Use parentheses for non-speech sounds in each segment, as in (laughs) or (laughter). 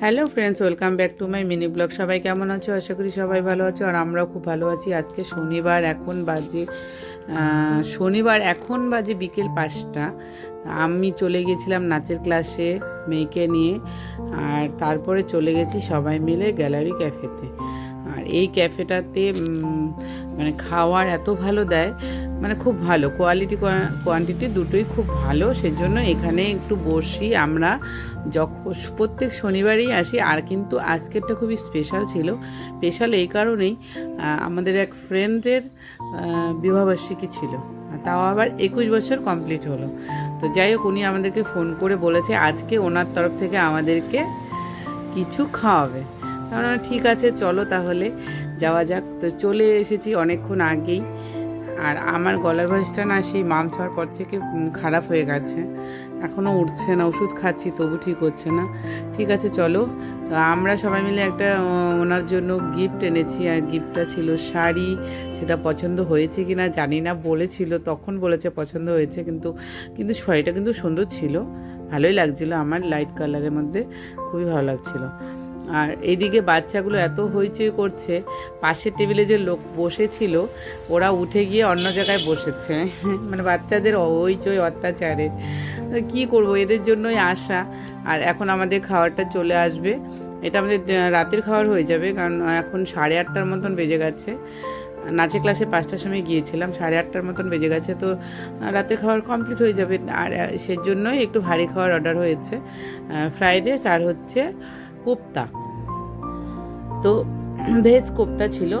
Hello friends, welcome back to my mini blog. সবাই কেমন আছো? আশা করি সবাই ভালো আছো, আর আমরাও খুব ভালো আছি। আজকে শনিবার, এখন বাজে শনিবার, এখন বাজে বিকেল পাঁচটা। আমি চলে গেছিলাম নাচের ক্লাসে মেয়েকে নিয়ে, আর তারপরে চলে গেছি সবাই মিলে গ্যালারি ক্যাফেতে। আর এই ক্যাফেটাতে মানে খাওয়ার এত ভালো দেয় মানে খুব ভালো কোয়ালিটি কোয়ান্টিটি দুটোই খুব ভালো। সেজন্য এখানে একটু বসি আমরা। যখন প্রত্যেক শনিবারেই আসি, আর কিন্তু আজকেরটা খুবই স্পেশাল ছিল। স্পেশাল এই কারণেই আমাদের এক ফ্রেন্ডের বিবাহবার্ষিকী ছিল। তাও আবার একুশ বছর কমপ্লিট হলো। তো যাই হোক, উনি আমাদেরকে ফোন করে বলেছে, আজকে ওনার তরফ থেকে আমাদেরকে কিছু খাওয়াবে। আমরা ঠিক আছে, চলো তাহলে, যাওয়া যাক। তো চলে এসেছি অনেকক্ষণ আগেই। আর আমার গলার ভয়েসটা না সেই মামস হওয়ার পর থেকে খারাপ হয়ে গেছে। এখনও উঠছে না, ওষুধ খাচ্ছি, তবু ঠিক হচ্ছে না। ঠিক আছে, চলো। তো আমরা সবাই মিলে একটা ওনার জন্য গিফট এনেছি। আর গিফটটা ছিল শাড়ি। সেটা পছন্দ হয়েছে কি না জানি না। বলেছিল, তখন বলেছে পছন্দ হয়েছে, কিন্তু কিন্তু শাড়িটা কিন্তু সুন্দর ছিল। ভালোই লাগছিল। আমার লাইট কালারের মধ্যে খুবই ভালো লাগছিল। আর এইদিকে বাচ্চাগুলো এত হইচই করছে, পাশের টেবিলে যে লোক বসেছিল, ওরা উঠে গিয়ে অন্য জায়গায় বসেছে। (laughs) মানে বাচ্চাদের হইচই অত্যাচারে। কি করব, এদের জন্যই আসা আর এখন আমাদের খাবারটা চলে আসবে। এটা আমাদের রাতের খাবার হয়ে যাবে, কারণ এখন সাড়ে আটটার মতন বেজে গেছে। নাচের ক্লাসে পাঁচটার সময় গিয়েছিলাম, সাড়ে আটটার মতন বেজে গেছে, তো রাতের খাবার কমপ্লিট হয়ে যাবে। আর সেজন্যই একটু ভারী খাবার অর্ডার হয়েছে। ফ্রাইড রাইস আর হচ্ছে কোপ্তা তো ভেজ কোপ্তা ছিল।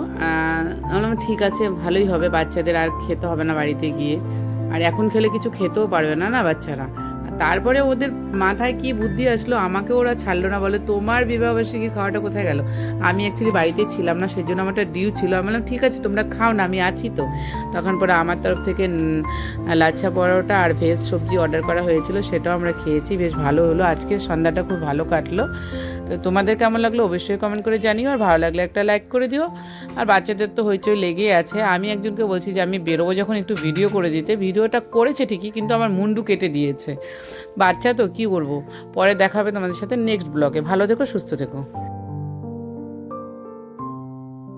বললাম, ঠিক আছে, ভালোই হবে, বাচ্চাদের আর খেতে হবে না বাড়িতে গিয়ে। আর এখন খেলে কিছু খেতেও পারবে না না, বাচ্চারা? তারপরে ওদের মাথায় কি বুদ্ধি আসলো, আমাকে ওরা ছাড়লো না, বলে, তোমার বিবাহবার্ষিকীর খাওয়াটা কোথায় গেল? আমি অ্যাকচুয়ালি বাড়িতে ছিলাম না, সেজন্য আমার একটা ডিউ ছিল। আমি বললাম, ঠিক আছে, তোমরা খাও না, আমি আছি তো। তখন পরে আমার তরফ থেকে লাচ্ছা পরোটা আর ভেজ সবজি অর্ডার করা হয়েছিল, সেটাও আমরা খেয়েছি, বেশ ভালো হলো। আজকে সন্ধ্যাটা খুব ভালো কাটলো। তো তোমাদের কেমন লাগল অবশ্যই কমেন্ট করে জানিও, আর ভালো লাগলে একটা লাইক করে দিও। আর বাচ্চাদের তো হইচই লেগেই আছে। আমি একজনকে বলছি যে, আমি বেরোবো যখন একটু ভিডিও করে দিতে। ভিডিওটা করেছে ঠিকই, কিন্তু আমার মুন্ডু কেটে দিয়েছে। বাচ্চা তো, কি করব পরে দেখাবে তোমাদের সাথে নেক্সট ব্লগে ভালো থেকো, সুস্থ থেকো।